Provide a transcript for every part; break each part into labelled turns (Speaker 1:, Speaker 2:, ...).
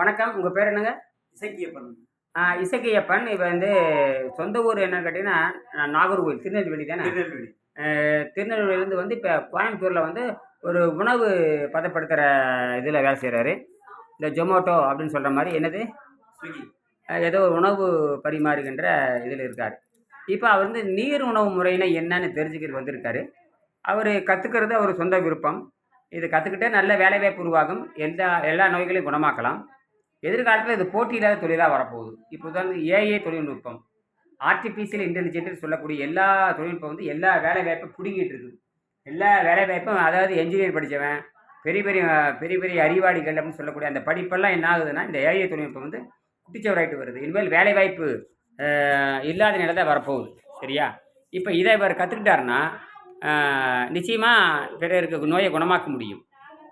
Speaker 1: வணக்கம். உங்கள் பேர் என்னங்க?
Speaker 2: இசக்கியப்பன்.
Speaker 1: இசக்கியப்பன். இப்போ வந்து சொந்த ஊர் என்னன்னு கேட்டிங்கன்னா நான் நாகர்கோவில் திருநெல்வேலி தானே?
Speaker 2: திருநெல்வேலி.
Speaker 1: திருநெல்வேலியிலேருந்து வந்து இப்போ கோயம்புத்தூரில் வந்து ஒரு உணவு பதப்படுத்துகிற இதில் வேலை செய்கிறாரு இந்த ஜொமேட்டோ அப்படின்னு சொல்கிற மாதிரி என்னது?
Speaker 2: ஸ்விக்கி.
Speaker 1: ஏதோ உணவு பரிமாறுகின்ற இதில் இருக்கார். இப்போ அவர் வந்து நீர் உணவு முறையினா என்னன்னு தெரிஞ்சுக்கிட்டு வந்திருக்காரு. அவர் கற்றுக்கிறது அவர் சொந்த விருப்பம். இது கற்றுக்கிட்டே நல்ல வேலைவாய்ப்பு உருவாகும். எல்லா எல்லா நோய்களையும் குணமாக்கலாம். எதிர்காலத்தில் இது போட்டியில்லாத தொழிலாக வரப்போகுது. இப்போ தான் ஏஐ தொழில்நுட்பம். ஆர்டிஃபிஷியல் இன்டெலிஜென்ட்னு சொல்லக்கூடிய எல்லா தொழில்நுட்பம் வந்து எல்லா வேலைவாய்ப்பும் பிடுங்கிட்டு இருக்குது. எல்லா வேலைவாய்ப்பும் அதாவது என்ஜினியர் படித்தவன் பெரிய பெரிய பெரிய பெரிய அறிவாளிகள் அப்படின்னு சொல்லக்கூடிய அந்த படிப்பெல்லாம் என்ன ஆகுதுன்னா இந்த ஏஐ தொழில்நுட்பம் வந்து குட்டிச்சவராயிட்டு வருது. இனிமேல் வேலைவாய்ப்பு இல்லாத நிலை தான் வரப்போகுது. சரியா? இப்போ இதை இவர் கற்றுக்கிட்டாருன்னா நிச்சயமாக பிறருக்கு நோயை குணமாக்க முடியும்.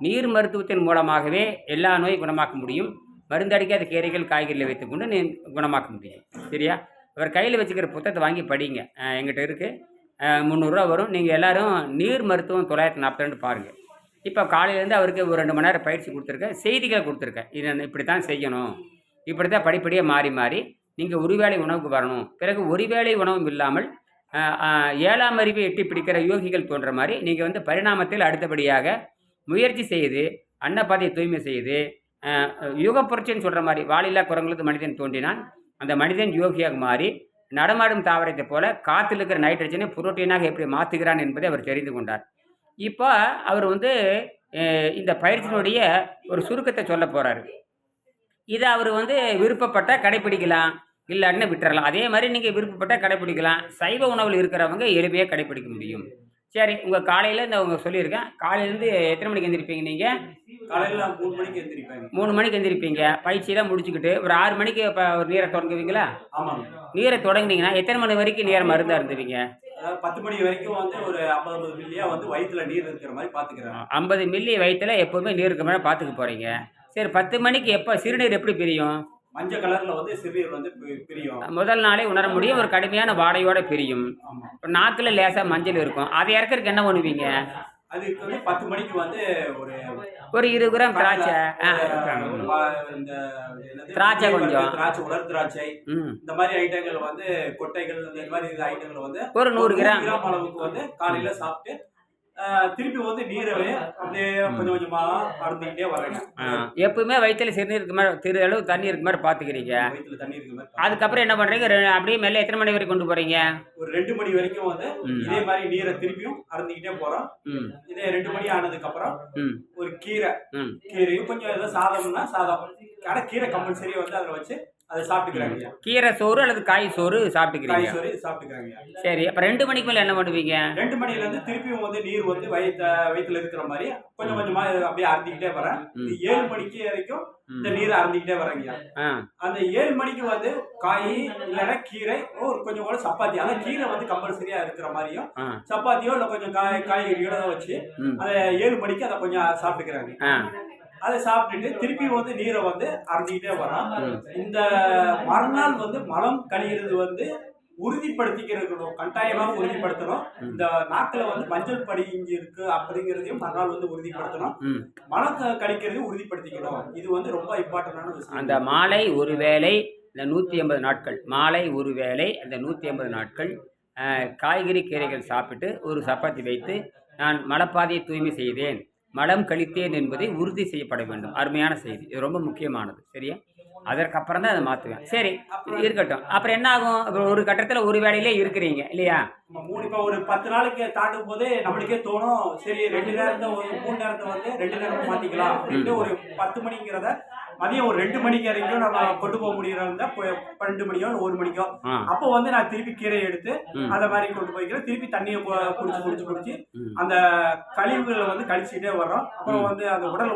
Speaker 1: நீர் மருத்துவத்தின் மூலமாகவே எல்லா நோயும் குணமாக்க முடியும். மருந்தடிக்காத கீரைகள் காய்கறிகளை வைத்துக்கொண்டு நீ குணமாக்க முடியும். சரியா? இவர் கையில் வச்சுக்கிற புத்தகத்தை வாங்கி படிங்க. எங்கிட்ட இருக்குது முந்நூறுரூவா வரும். நீங்கள் எல்லாரும் நீர் மருத்துவம் தொள்ளாயிரத்தி நாற்பத்தி ரெண்டு பாருங்கள் இப்போ காலையிலேருந்து அவருக்கு ஒரு ரெண்டு மணி நேரம் பயிற்சி கொடுத்துருக்கேன். செய்திகளை கொடுத்துருக்கேன். இது இப்படி தான் செய்யணும். இப்படி தான் படிப்படியாக மாறி மாறி நீங்கள் ஒருவேளை உணவுக்கு வரணும். பிறகு ஒருவேளை உணவும் இல்லாமல் ஏழாம் அறிவை எட்டி பிடிக்கிற யோகிகள் தோன்ற மாதிரி நீங்கள் வந்து பரிணாமத்தில் அடுத்தபடியாக முயற்சி செய்து அன்னப்பாதையை தூய்மை செய்து யுக புரட்சின்னு சொல்கிற மாதிரி வாலில்லா குரங்களுக்கு மனிதன் தோன்றினான். அந்த மனிதன் யோகியாக மாறி நடமாடும் தாவரத்தை போல காற்றில் இருக்கிற நைட்ரஜனை புரோட்டீனாக எப்படி மாற்றுகிறான் என்பதை அவர் தெரிந்து கொண்டார். இப்போ அவர் வந்து இந்த பயிற்சியினுடைய ஒரு சுருக்கத்தை சொல்ல போகிறாரு இதை அவர் வந்து விருப்பப்பட்ட கடைப்பிடிக்கலாம் இல்லைன்னு விட்டுறலாம். அதே மாதிரி நீங்கள் விருப்பப்பட்ட கடைப்பிடிக்கலாம். சைவ உணவில் இருக்கிறவங்க எளிமையாக கடைப்பிடிக்க முடியும். சரி உங்கள் காலையில் இந்த உங்க சொல்லியிருக்கேன். காலையிலேருந்து எத்தனை மணிக்கு எந்திரிப்பீங்க நீங்கள்
Speaker 2: காலையில் மூணு மணிக்கு எந்திரிப்பேங்க
Speaker 1: மூணு மணிக்கு எந்திரிப்பீங்க. பயிற்சியெல்லாம் முடிச்சுக்கிட்டு ஒரு ஆறு மணிக்கு இப்போ ஒரு நீரை தொடங்குவீங்களா?
Speaker 2: ஆமாங்க.
Speaker 1: நீரை தொடங்குனீங்கன்னா எத்தனை மணி வரைக்கும் நீரை மருந்தாக இருந்துவீங்க
Speaker 2: அதாவது பத்து மணி வரைக்கும் வந்து ஒரு ஐம்பது ஐம்பது மில்லியா வந்து வயிற்றுல நீர் இருக்கிற மாதிரி பார்த்துக்கிறேன்
Speaker 1: ஐம்பது மில்லி வயிற்றுல எப்போவுமே நீர் இருக்க மாதிரி பார்த்துக்க போகிறீங்க சரி பத்து மணிக்கு எப்போ சிறுநீர் எப்படி பிரியும்?
Speaker 2: மஞ்சள் கலர்ல வந்து சிறுநீர் வந்து பிரியும்.
Speaker 1: முதல் நாளே உணர முடியும் ஒரு கடுமையான வாடையோட பிரியும். இப்போ நாக்கில் லேசாக மஞ்சள் இருக்கும். அதை இறக்கறதுக்கு என்ன பண்ணுவீங்க?
Speaker 2: அதுக்கு வந்து பத்து மணிக்கு வந்து ஒரு
Speaker 1: ஒரு இருபது கிராம் திராட்சை.
Speaker 2: இந்த?
Speaker 1: திராட்சை கொஞ்சம்.
Speaker 2: திராட்சை உலர் திராட்சை. இந்த மாதிரி ஐட்டங்கள் வந்து கொட்டைகள் இந்த மாதிரி ஐட்டங்கள் வந்து
Speaker 1: ஒரு நூறு கிராம்
Speaker 2: அளவுக்கு வந்து காலையில சாப்பிட்டு திருப்பி வந்து நீரை அப்படியே கொஞ்சம் கொஞ்சமா அருந்திக்கிட்டே வரேங்க
Speaker 1: எப்பவுமே வயிற்றுல சிறுநீர் இருக்க மாதிரி திரு அளவு தண்ணி இருக்க மாதிரி பார்த்துக்கிறீங்க
Speaker 2: வயிற்றுல தண்ணி இருக்கிற மாதிரி
Speaker 1: அதுக்கப்புறம் என்ன பண்ணுறீங்க ரெ- அப்படியே மெல்ல எத்தனை மணி வரைக்கும் கொண்டு போகிறீங்க
Speaker 2: ஒரு ரெண்டு மணி வரைக்கும் வந்து. இதே மாதிரி நீரை திருப்பியும் அருந்திக்கிட்டே போறோம். இதே ரெண்டு மணி ஆனதுக்கு அப்புறம் ஒரு கீரை. கீரையும் கொஞ்சம் ஏதோ சாதம்னா சாதம். ஆனா கீரை கம்பல்சரி வந்து அதில் வச்சு அதை சாப்பிட்டுக்கிறாங்க
Speaker 1: கீரை சோறு அல்லது காய் சோறு சாப்பிட்டுக்கிறீங்க?
Speaker 2: காய் சோறு சாப்பிட்டுக்கிறாங்க
Speaker 1: சரி அப்போ ரெண்டு மணிக்கு மேலே என்ன பண்ணுவீங்க?
Speaker 2: ரெண்டு மணில இருந்து திருப்பியும் வந்து நீர் வந்து வயிற்று வயிற்றுல இருக்கிற மாதிரி கொஞ்சம் கொஞ்சமா அப்படியே அருந்திக்கிட்டே வரேன். ஏழு மணிக்கு வரைக்கும் இந்த நீரை அருந்திக்கிட்டே வரேங்க
Speaker 1: ஆ.
Speaker 2: அந்த ஏழு மணிக்கு வந்து காய் இல்லைன்னா கீரை ஒரு கொஞ்சம் கூட சப்பாத்தி. அதான் கீரை வந்து கம்பல்சரியா இருக்கிற மாதிரியும் சப்பாத்தியோ இல்லை கொஞ்சம் காய் காய்கறியோட வச்சு அதை ஏழு மணிக்கு அதை கொஞ்சம் சாப்பிட்டுக்கிறாங்க. அதை சாப்பிட்டுட்டு திருப்பி வந்து நீரை வந்து அருந்திக்கிட்டே வரோம்
Speaker 1: ம்.
Speaker 2: இந்த மறுநாள் வந்து மலம் கழிகிறது வந்து உறுதிப்படுத்திக்கிறோம் கட்டாயமாக உறுதிப்படுத்தணும். இந்த நாக்கில் வந்து மஞ்சள் படிஞ்சு இருக்கு அப்படிங்கிறதையும் மறுநாள் வந்து உறுதிப்படுத்தணும். மலம் கழிக்கிறதையும் உறுதிப்படுத்திக்கணும். இது வந்து ரொம்ப இம்பார்ட்டன்டான விஷயம்.
Speaker 1: அந்த மாலை ஒரு வேளை இந்த நூற்றி ஐம்பது நாட்கள் மாலை ஒரு வேளை அந்த நூற்றி ஐம்பது நாட்கள் காய்கறி கீரைகள் சாப்பிட்டு ஒரு சப்பாத்தி வைத்து நான் மலப்பாதையை தூய்மை செய்தேன். மலம் கழித்தேன் என்பதை உறுதி செய்யப்பட வேண்டும். அருமையான செய்தி. இது ரொம்ப முக்கியமானது. சரியா? அதற்கப்புறம் தான் அதை மாற்றுவேன் சரி இருக்கட்டும். அப்புறம் என்ன ஆகும்? அப்புறம் ஒரு கட்டத்தில் ஒரு வேலையிலே இருக்கிறீங்க இல்லையா?
Speaker 2: மூணு இப்போ ஒரு பத்து நாளைக்கு தாண்டும் போது நம்மளுக்கே தோணும் சரி ரெண்டு நேரத்தை ஒரு மூணு நேரத்தை வந்து ரெண்டு நேரம் மாத்திக்கலாம். அப்படின்ட்டு ஒரு பத்து மணிங்கிறத மதியம் ஒரு ரெண்டு மணிக்கு வரைக்கும் நம்ம கொண்டு போக முடியறதா பன்னெண்டு மணியோ ஒரு மணிக்கோ. அப்போ வந்து நான் திருப்பி கீரை எடுத்து
Speaker 1: ம்.
Speaker 2: அந்த மாதிரி கொண்டு போய்க்கிறேன். திருப்பி தண்ணியை குடிச்சு குடிச்சு குடிச்சு. அந்த கழிவுகளை வந்து கழிச்சுக்கிட்டே வர்றோம். அப்புறம் வந்து அந்த உடல்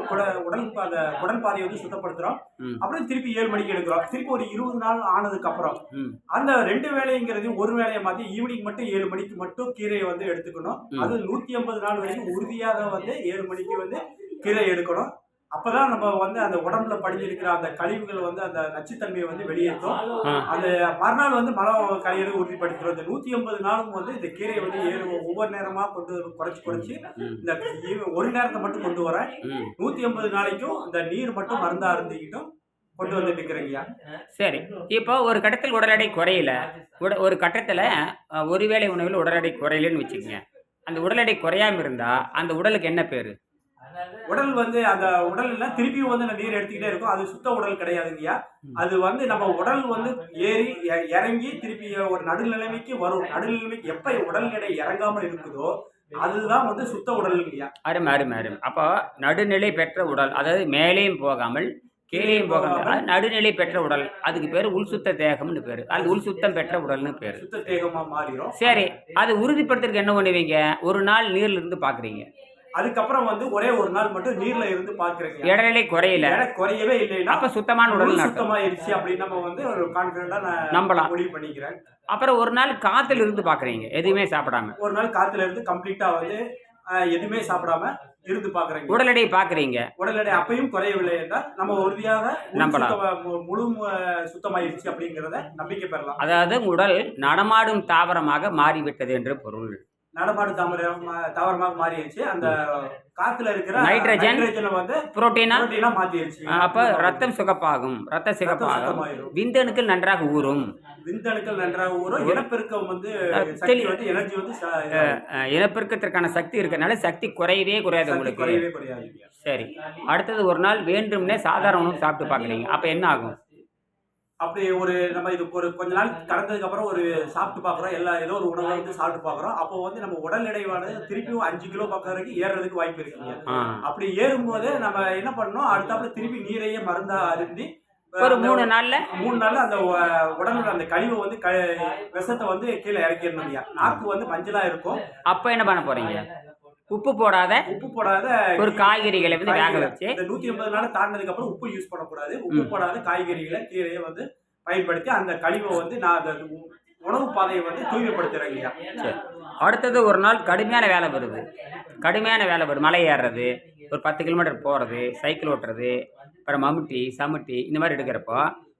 Speaker 2: உடல் அந்த உடல் பாதையை வந்து சுத்தப்படுத்துறோம். அப்புறம் திருப்பி ஏழு மணிக்கு எடுக்கிறோம். திருப்பி ஒரு இருபது நாள் ஆனதுக்கு அப்புறம் அந்த ரெண்டு வேலைங்கிறது ஒரு வேலையை மாத்தி ஈவினிங் மட்டும் ஏழு மணிக்கு மட்டும் கீரையை வந்து எடுத்துக்கணும். அது நூத்தி ஐம்பது நாள் வரைக்கும் உறுதியாக வந்து ஏழு மணிக்கு வந்து கீரை எடுக்கணும். அப்பதான் நம்ம வந்து அந்த உடம்புல படிஞ்சிருக்கிற அந்த கழிவுகள் வந்து அந்த நச்சுத்தன்மையை வந்து வெளியேற்றும். அந்த மறுநாள் வந்து மலம் கழியறது உறுதிப்படுத்திடும் இந்த நூத்தி ஐம்பது நாளும் வந்து இந்த கீரையை வந்து ஏழு ஒவ்வொரு நேரமா கொண்டு குறைச்சு குறைச்சு இந்த ஒரு நேரத்தை மட்டும் கொண்டு வரேன் நூத்தி ஐம்பது நாளைக்கும் இந்த நீர் மட்டும் மருந்தா இருந்துக்கிட்டும் கொண்டு வந்துட்டு இருக்கிறேங்கய்யா
Speaker 1: சரி. இப்போ ஒரு கட்டத்தில் உடல் எடை குறையல. உட ஒரு கட்டத்தில் ஒருவேளை உணவில் உடல் எடை குறையலன்னு வச்சுக்கோங்க. அந்த உடல் எடை குறையாம இருந்தால் அந்த உடலுக்கு என்ன பேர்?
Speaker 2: உடல் வந்து அந்த உடல்ல திருப்பியும் வந்து அந்த நீர் எடுத்துக்கிட்டே இருக்கும். அது சுத்த உடல் கிடையாதுங்கய்யா
Speaker 1: ம்.
Speaker 2: அது வந்து நம்ம உடல் வந்து ஏறி இறங்கி திருப்பி ஒரு நடுநிலைமைக்கு வரும். நடுநிலைமைக்கு எப்ப உடல் எடை இறங்காமல் இருக்குதோ அதுதான் வந்து சுத்த உடல்ங்கய்யா
Speaker 1: அருமை அருமை அருமை. அப்போ நடுநிலை பெற்ற உடல் அதாவது மேலேயும் போகாமல் கீழேயும் போகாமல் நடுநிலை பெற்ற உடல். அதுக்கு பேர் உள்சுத்த தேகம்னு பேர். அது உள்சுத்தம் பெற்ற உடல்னு பேர்.
Speaker 2: சுத்த தேகமா மாறிடும்
Speaker 1: சரி அது உறுதிப்படுத்துறதுக்கு என்ன பண்ணுவீங்க? ஒரு நாள் நீர்ல இருந்து பாக்குறீங்க.
Speaker 2: அதுக்கப்புறம் வந்து ஒரே ஒரு நாள் மட்டும் நீர்ல இருந்து பாக்குறேங்க
Speaker 1: இடைநிலை குறையல.
Speaker 2: குறையவே இல்லைன்னா
Speaker 1: அப்ப சுத்தமான உடல்.
Speaker 2: சுத்தமாயிருச்சு அப்படின்னு நம்ம வந்து ஒரு கான்பிடண்டா நான்
Speaker 1: நம்பலாம்.
Speaker 2: முடிவு பண்ணிக்கிறேன்.
Speaker 1: அப்புறம் ஒரு நாள் காத்துல இருந்து பாக்குறீங்க எதுவுமே சாப்பிடாம.
Speaker 2: ஒரு நாள் காத்துல இருந்து கம்ப்ளீட்டா வந்து எதுவுமே சாப்பிடாம இருந்து பாக்குறேங்க
Speaker 1: உடல் எடை பாக்குறீங்க
Speaker 2: உடல் எடை அப்பையும் குறையவில்லை என்றால் நம்ம உறுதியாக முழு சுத்தமாயிருச்சு அப்படிங்கிறத நம்பிக்கை பெறலாம்.
Speaker 1: அதாவது உடல் நடமாடும் தாவரமாக மாறிவிட்டது என்று பொருள்.
Speaker 2: நடமாடு தாமரம் தாவரமாக மாறிடுச்சு. அந்த காத்துல இருக்கிற
Speaker 1: நைட்ரஜன்
Speaker 2: வந்து
Speaker 1: புரோட்டீனா
Speaker 2: மாத்திருச்சு
Speaker 1: அப்ப ரத்தம் சுகப்பாகும். ரத்த சிகப்பாகும். விந்தணுக்கள் நன்றாக ஊறும்.
Speaker 2: விந்தணுக்கள் நன்றாக ஊறும். இனப்பெருக்கம் வந்து எனர்ஜி வந்து
Speaker 1: இனப்பெருக்கத்திற்கான சக்தி இருக்கறனால சக்தி குறையவே குறையாது உங்களுக்கு. சரி. அடுத்தது ஒரு நாள் வேண்டும்னே சாதாரண உணவு சாப்பிட்டு பாக்குறீங்க அப்ப என்ன ஆகும்?
Speaker 2: அப்படி ஒரு நம்ம இது ஒரு கொஞ்ச நாள் கடந்ததுக்கு அப்புறம் ஒரு சாப்பிட்டு பாக்குறோம் எல்லா ஏதோ ஒரு உணவை வந்து சாப்பிட்டு பாக்குறோம் அப்போ வந்து நம்ம உடல் எடைவானது திருப்பியும் அஞ்சு கிலோ பக்கம் வரைக்கும் ஏறுறதுக்கு வாய்ப்பு இருக்குங்க. அப்படி ஏறும்போது நம்ம என்ன பண்ணணும்? அடுத்தாப்புல திருப்பி நீரையே மருந்தா அருந்தி
Speaker 1: ஒரு மூணு நாள்ல
Speaker 2: மூணு நாள்ல அந்த உடம்புல அந்த கழிவை வந்து க விஷத்தை வந்து கீழே இறக்கிடணும் நாக்கு வந்து மஞ்சளா இருக்கும்.
Speaker 1: அப்ப என்ன பண்ண போறீங்க? உப்பு போடாத.
Speaker 2: உப்பு போடாத
Speaker 1: ஒரு காய்கறிகளை வந்து வேக வச்சு.
Speaker 2: இந்த நூத்தி எண்பது நாள் தாண்டினதுக்கு அப்புறம் உப்பு யூஸ் பண்ணக்கூடாது. உப்பு. போடாத காய்கறிகளை கீரையை வந்து பயன்படுத்தி அந்த கழிவை வந்து நான் அந்த உணவு பாதையை வந்து தூய்மைப்படுத்துறேங்க ஐயா.
Speaker 1: சரி. அடுத்தது ஒரு நாள் கடுமையான வேலை வருது. கடுமையான வேலை வரும் மலை ஏறுறது ஒரு பத்து கிலோமீட்டர் போகிறது சைக்கிள் ஓட்டுறது அப்புறம் மம்முட்டி சமுட்டி இந்த மாதிரி எடுக்கிறப்போ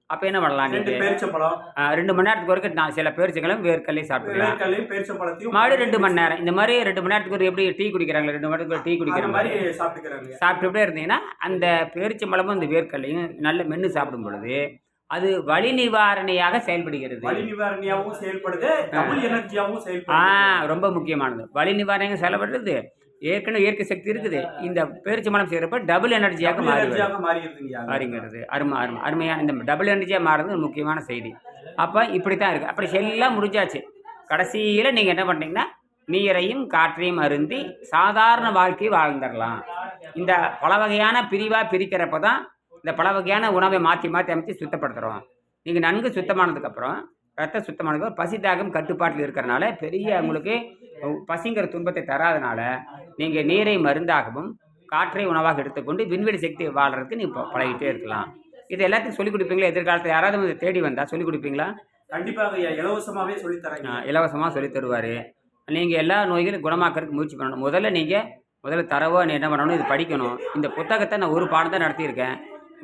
Speaker 1: அப்போ என்ன பண்ணலாம்
Speaker 2: ரெண்டு
Speaker 1: நீங்கள்
Speaker 2: பேரிச்சம்பழம்.
Speaker 1: ரெண்டு மணி நேரத்துக்கு வரைக்கும் நான் சில பேரிச்சங்களும் வேர்க்கல்லையும் சாப்பிட்டுக்கலாம்.
Speaker 2: வேர்க்கல்லையும் பேரிச்சம்பழத்தையும்
Speaker 1: மறுபடியும் ரெண்டு மணி நேரம். இந்த மாதிரி ரெண்டு மணி நேரத்துக்கு ஒரு எப்படி டீ குடிக்கிறாங்களே? ரெண்டு மணி நேரத்துக்கு டீ குடிக்கிற மாதிரி
Speaker 2: சாப்பிட்டுக்கிறாங்க.
Speaker 1: சாப்பிட்டுட்டே இருந்தீங்கன்னா அந்த பேரிச்சம்பழமும் அந்த வேர்க்கல்லையும் நல்ல மென்று சாப்பிடும் பொழுது அது வலி நிவாரணியாக செயல்படுகிறது.
Speaker 2: வலி நிவாரணியாவும் செயல்படுது
Speaker 1: ஆ.
Speaker 2: செயல்படுது.
Speaker 1: ரொம்ப முக்கியமானது. வலி நிவாரணியாக செயல்படுறது ஏற்கனவே இயற்கை சக்தி இருக்குது. இந்த பேரிச்சம்பழம் செய்கிறப்ப டபுள் எனர்ஜியாக
Speaker 2: டபுள்
Speaker 1: மாறி
Speaker 2: எனர்ஜியாக மாறிடுதுங்க
Speaker 1: மாறிங்கிறது. அருமை அருமை. அருமையான இந்த டபுள் எனர்ஜியாக மாறுறது ஒரு முக்கியமான செய்தி. அப்போ இப்படி தான் இருக்குது அப்படி எல்லாம் முடிஞ்சாச்சு. கடைசியில் நீங்கள் என்ன பண்ணுறீங்கன்னா நீரையும் காற்றையும் அருந்தி சாதாரண வாழ்க்கை வாழ்ந்துடலாம். இந்த பல வகையான பிரிவாக பிரிக்கிறப்ப தான் இந்த பல வகையான உணவை மாற்றி மாற்றி அமைச்சு சுத்தப்படுத்துகிறோம் நீங்கள் நன்கு சுத்தமானதுக்கப்புறம் ரத்த சுத்தமானதுக்கு பசி தாகம் கட்டுப்பாட்டில் இருக்கிறனால பெரிய உங்களுக்கு பசிங்கிற துன்பத்தை தராதனால நீங்கள் நீரை மருந்தாகவும் காற்றை உணவாக எடுத்துக்கொண்டு விண்வெளி சக்தி வாழ்றதுக்கு நீ பழகிட்டே இருக்கலாம். இது எல்லாத்துக்கும் சொல்லிக் கொடுப்பீங்களா? எதிர்காலத்தில் யாராவது வந்து தேடி வந்தால் சொல்லிக் கொடுப்பீங்களா?
Speaker 2: கண்டிப்பாக ஐயா இலவசமாவே சொல்லி தரேங்க.
Speaker 1: இலவசமாக சொல்லித் தருவார். நீங்கள் எல்லா நோய்களையும் குணமாக்கறதுக்கு முயற்சி பண்ணணும். முதல்ல நீங்கள் முதல்ல தரவா நீ என்ன பண்ணணும்? இது படிக்கணும். இந்த புத்தகத்தை நான் ஒரு பாடம் தான் நடத்தியிருக்கேன்.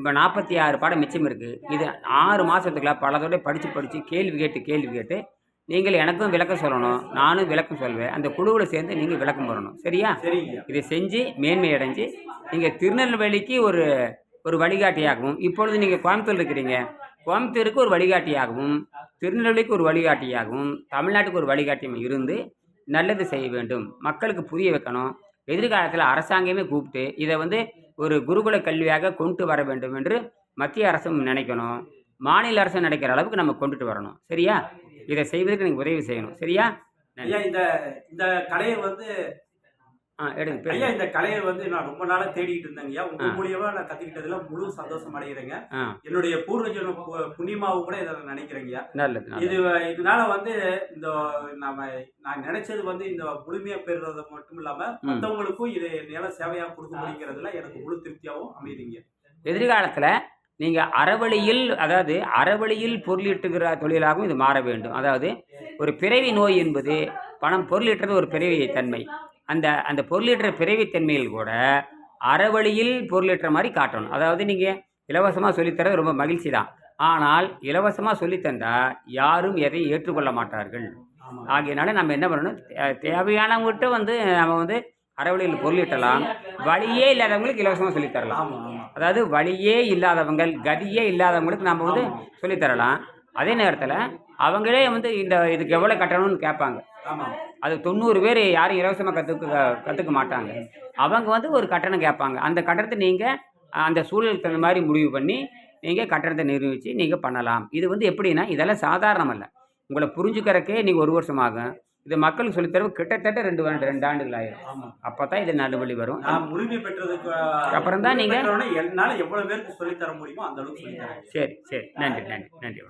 Speaker 1: இப்போ நாற்பத்தி ஆறு பாடம் மிச்சம் இருக்குது இது ஆறு மாதத்துக்குள்ள பலதோட படித்து படித்து கேள்வி கேட்டு கேள்வி கேட்டு நீங்கள் எனக்கும் விளக்கம் சொல்லணும் நானும் விளக்கம் சொல்வேன். அந்த குழுவில் சேர்ந்து நீங்கள் விளக்கம் வரணும் சரியா? இதை செஞ்சு மேன்மை அடைஞ்சு நீங்கள் திருநெல்வேலிக்கு ஒரு ஒரு வழிகாட்டியாகவும் இப்பொழுது நீங்கள் கோயம்புத்தூர் இருக்கிறீங்க. கோயம்புத்தூருக்கு ஒரு வழிகாட்டியாகவும் திருநெல்வேலிக்கு ஒரு வழிகாட்டியாகவும் தமிழ்நாட்டுக்கு ஒரு வழிகாட்டியும் இருந்து நல்லது செய்ய வேண்டும். மக்களுக்கு புரிய வைக்கணும். எதிர்காலத்தில் அரசாங்கமே கூப்பிட்டு இதை வந்து ஒரு குருகுல கல்வியாக கொண்டு வர வேண்டும் என்று மத்திய அரசும் நினைக்கணும். மாநில அரசு நினைக்கிற அளவுக்கு நம்ம கொண்டுட்டு வரணும். சரியா? இதை செய்வதற்கு நீங்கள் உதவி செய்யணும். சரியா?
Speaker 2: இந்த இந்த கலையை வந்து
Speaker 1: எடுங்க
Speaker 2: ஐயா இந்த கலையை வந்து நான் ரொம்ப நாளா தேடிட்டு இருந்தேங்க ஐயா. உங்க. மூலியமா நான் கத்துக்கிட்டதுல முழு சந்தோஷம் அடைகிறேங்க என்னுடைய பூர்வஜன புண்ணியமாவும் கூட இதை நான் நினைக்கிறேங்க ஐயா.
Speaker 1: நல்லது
Speaker 2: இது இதனால வந்து இந்த நம்ம நான் நினைச்சது வந்து இந்த முழுமையா பெறுறது மட்டும் இல்லாம
Speaker 1: ம்.
Speaker 2: மத்தவங்களுக்கும் இதை என்னால சேவையா கொடுக்க முடியுங்கிறதுல எனக்கு முழு திருப்தியாவும் அமைதிங்க
Speaker 1: எதிர்காலத்தில் நீங்கள் அறவழியில் அதாவது அறவழியில் பொருளீட்டுகிற தொழிலாகவும் இது மாற வேண்டும். அதாவது ஒரு பிறவி நோய் என்பது பணம் பொருளீட்டுறது ஒரு பிறவி தன்மை. அந்த அந்த பொருளீட்டுற பிறவி தன்மையில் கூட அறவழியில் பொருளீட்டுற மாதிரி காட்டணும். அதாவது நீங்கள் இலவசமாக சொல்லித்தரது ரொம்ப மகிழ்ச்சி தான் ஆனால் இலவசமாக சொல்லித்தந்தா யாரும் எதை ஏற்றுக்கொள்ள மாட்டார்கள். ஆகையினால நம்ம என்ன பண்ணணும்? தேவையானவங்ககிட்ட வந்து நம்ம வந்து அறவழியில் பொருளீட்டலாம் வழியே இல்லாதவங்களுக்கு இலவசமாக சொல்லித் தரலாம்.
Speaker 2: ஆமா ஆமா.
Speaker 1: அதாவது வழியே இல்லாதவங்க கதியே இல்லாதவங்களுக்கு நம்ம வந்து சொல்லித் தரலாம். அதே நேரத்தில் அவங்களே வந்து இந்த இதுக்கு எவ்வளோ கட்டணும்னு கேட்பாங்க.
Speaker 2: ஆமா.
Speaker 1: அது தொண்ணூறு பேர் யாரும் இலவசமாக கற்றுக்க கற்றுக்க மாட்டாங்க. அவங்க வந்து ஒரு கட்டணம் கேட்பாங்க. அந்த கட்டணத்தை நீங்கள் அந்த சூழலுக்கு தகுந்த மாதிரி முடிவு பண்ணி நீங்கள் கட்டணத்தை நிர்ணயித்து நீங்கள் பண்ணலாம். இது வந்து எப்படின்னா இதெல்லாம் சாதாரணம் அல்ல உங்களை புரிஞ்சுக்கிறக்கே நீங்கள் ஒரு வருஷம் ஆகும் இது மக்களுக்கு சொல்லித்தரவு கிட்டத்தட்ட ரெண்டு ரெண்டு ஆண்டுகள் ஆயிரும். அப்போ தான் இது நடுவழி வரும்.
Speaker 2: முழுமை பெற்றதுக்கு
Speaker 1: அப்புறம் தான் நீங்க-
Speaker 2: பெற்றவுடனே என்னால எவ்வளவு பேருக்கு சொல்லித் தர முடியுமோ அந்த அளவுக்கு
Speaker 1: சரி சரி. நன்றி நன்றி நன்றி.